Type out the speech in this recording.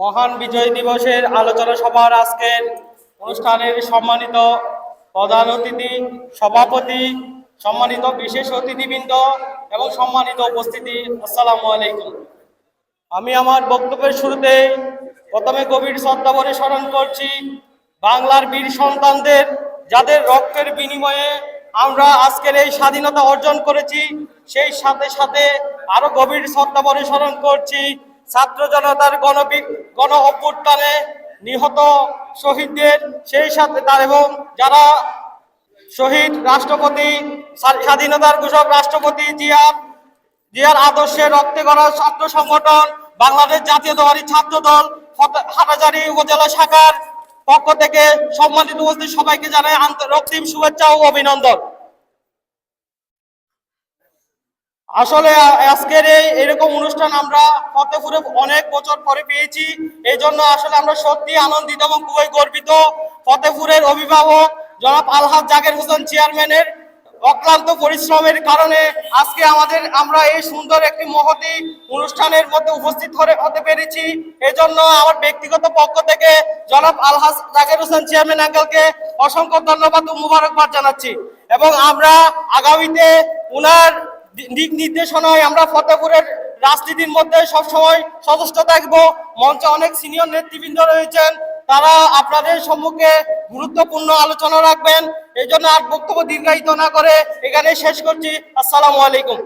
মহান বিজয় দিবসের আলোচনা সভার আজকের অনুষ্ঠানের সম্মানিত প্রধান অতিথি, সভাপতি, সম্মানিত বিশেষ অতিথিবৃন্দ এবং সম্মানিত উপস্থিতি, আসসালামু আলাইকুম। আমি আমার বক্তব্যের শুরুতে প্রথমে গভীর শ্রদ্ধাভরে স্মরণ করছি, বাংলার বীর সন্তানদের যাদের রক্তের বিনিময়ে আমরা আজকের এই স্বাধীনতা অর্জন করেছি, সেই সাথে সাথে আরও গভীর শ্রদ্ধাভরে স্মরণ করছি ছাত্র জনতার গণবি গণ অভ্যুত্থানে নিহত শহীদদের সেই সাথে তার এবং যারা শহীদ রাষ্ট্রপতি স্বা- স্বাধীনতার ঘোষক রাষ্ট্রপতি জিয়া, জিয়ার আদর্শে রক্তে গড়া ছাত্র সংগঠন বাংলাদেশ জাতীয় জাতীয়তাবাদী ছাত্র দল হাটাজারি উপজেলা শাখার পক্ষ থেকে সম্মানিত উপস্থিত সবাইকে জানাই রক্তিম শুভেচ্ছা ও অভিনন্দন। আসলে আজকের এই এরকম অনুষ্ঠান আমরা ফতেপুরে অনেক বছর পরে পেয়েছি। এই জন্য আসলে আমরা সত্যি আনন্দিত এবং খুবই গর্বিত। ফতেপুরের অভিভাবক জনাব আলহাজ জাকের হোসেন চেয়ারম্যানের অক্লান্ত পরিশ্রমের কারণে আজকে আমাদের আমরা এই সুন্দর একটি মহতি অনুষ্ঠানের মধ্যে উপস্থিত হতে পেরেছি। এই জন্য আমার ব্যক্তিগত পক্ষ থেকে জনাব আলহাজ জাকের হোসেন চেয়ারম্যান আঙ্কেলকে অসংখ্য ধন্যবাদ ও মুবারকবাদ জানাচ্ছি। এবং আমরা আগামীতে উনার দিক নির্দেশনায় আমরা ফতেপুরের রাজনীতির মধ্যে সবসময় সদস্য থাকব। মঞ্চে অনেক সিনিয়র নেতৃবৃন্দ রয়েছেন। তারা আপনাদের সম্মুখে গুরুত্বপূর্ণ আলোচনা রাখবেন। এই জন্য আর বক্তব্য দীর্ঘায়িত না করে এখানে শেষ করছি। আসসালামু আলাইকুম।